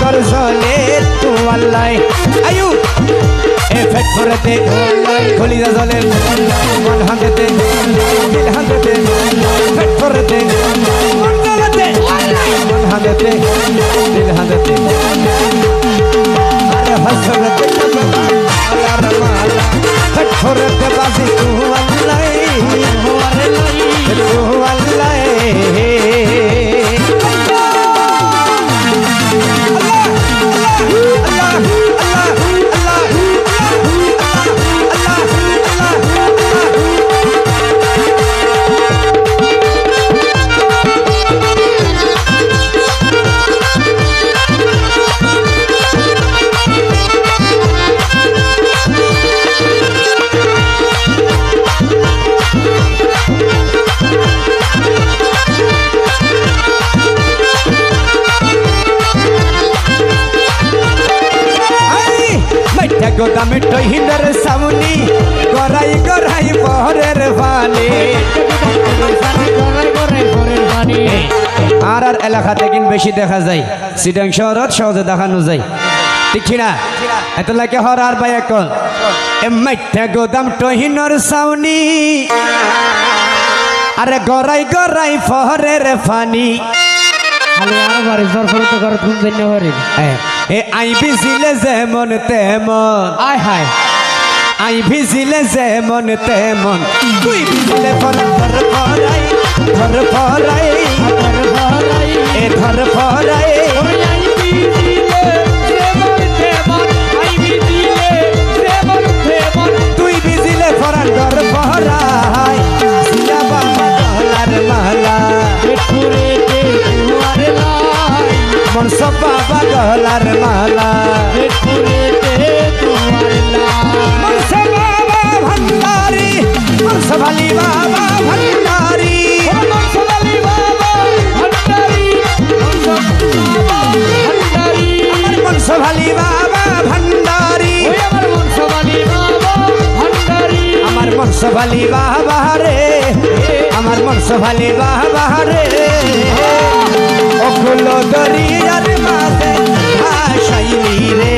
অন্তর জলে তো আল্লাহ। আয়ু। এ ফেট করে দে। কলিজা জলে মন হাতে দিল হাতে ফেট এলাকাতে কিন বেশি দেখা যায়। সিটাং শহরত সহজে দেখানো যায়। ঠিক না এত লাগে হর আর বাই এখন। এ মাইটা গোদাম টহিনর সাউনি আরে গড়াই গড়াই ফহরের ফানি। খালি আর বাড়ি জোর ফরতে ঘর ঘুম জন্য হরে এ, এ আই ভিজিলে যেমন তেমন। আয় হায়। আই ভিজিলে যেমন তেমন। তুই ভিজিলে ফর ফর ফরাই ফর ফরাই ডলার মালা। ভণ্ডারি ভালি বাবা ভণ্ডারি ভণ্ডারি আমার মনস ভালি বাবা ভণ্ডারি আমার মনসলালি বাবা ভণ্ডারি আমার মনস ভালি বাবা রে আমার মনস ভালি বাবা রে। অকুল দরিয়ার கையிலே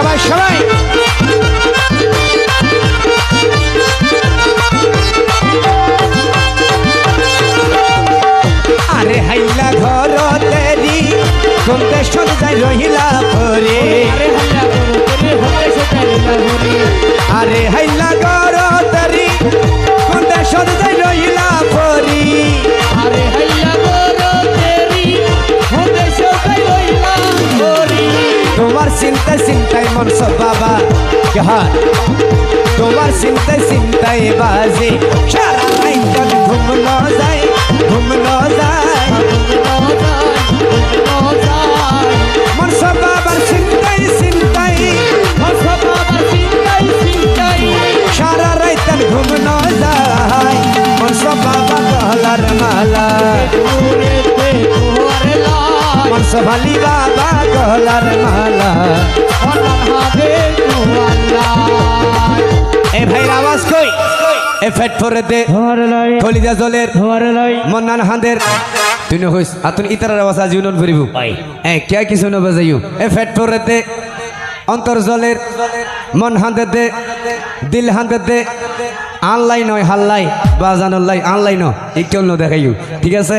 সবাই সবাই। আরে হাইলা ঘর তেরি কমতে সদাই রহিলা পরে আরে হাইলা ঘর চিন্তায় মন সব বাবা কেহার তোমার চিন্তায় চিন্তায় বাজে সারা আইন ঘুম ন যায় ঘুম ন যায় মন সব বাবার চিন্তায় চিন্তায় সারা রাইতান ঘুম ন যায় মন সব বাবা গলার মালা মন সব আলী বাবা গলার মালা এ ভাই আওয়াজ কই এ ফেট ফরে দে কলিজা জলের। মন্নান হাঁদের তুই নহিস আতুন ইতারার আওয়াজ আজ ইউনন ভরিব? এ কে কিছু ন বাজাইও এ ফেট ফরে দে। অন্তর জলের। মন হাঁদে দে। দিল হাঁদে দে। আনলাই নয় হাল্লাই। বাজানোর আনলাই ন ই কেউ ন দেখাইও। ঠিক আছে?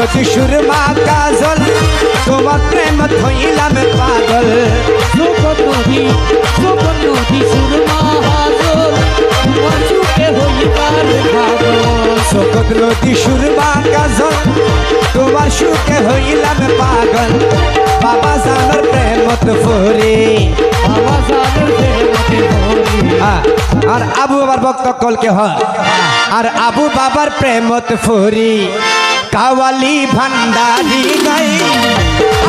শোকত নদী সুরমা কাজল তোমার প্রেম থইলাম পাগল। শোকত নদী সুরমা কাজল তোমার সুখে হইলাম পাগল। বাবা জানার প্রেমত ফরে আ- আর আবু বাবার ভক্ত কলকে হয়। আর আবু বাবার প্রেমত ফরি কাওয়ালি ভান্ডারি গাই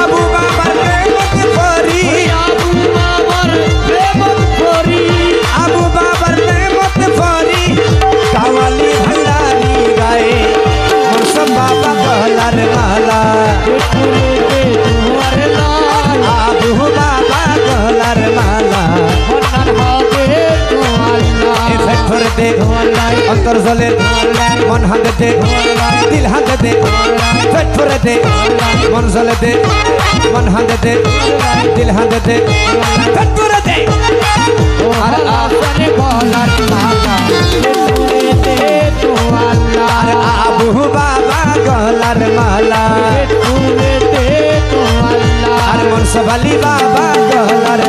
আবু বাবার প্রেমত ফরি আবু বাবার প্রেমত ফরি কাওয়ালি ভান্ডারি গাই মোরসম বাবা গলার মালা আবু ফেট ফরে দে অন্তর জলে মন হাঁদে দে দিল হাঁদে দে ফেট ফরে দে মন জলে দে মন হাঁদে দে দিল হাঁদে দে ফেট ফরে দে আর আর আবু বাবা গলার মালা আর মনসবালি বাবা গলার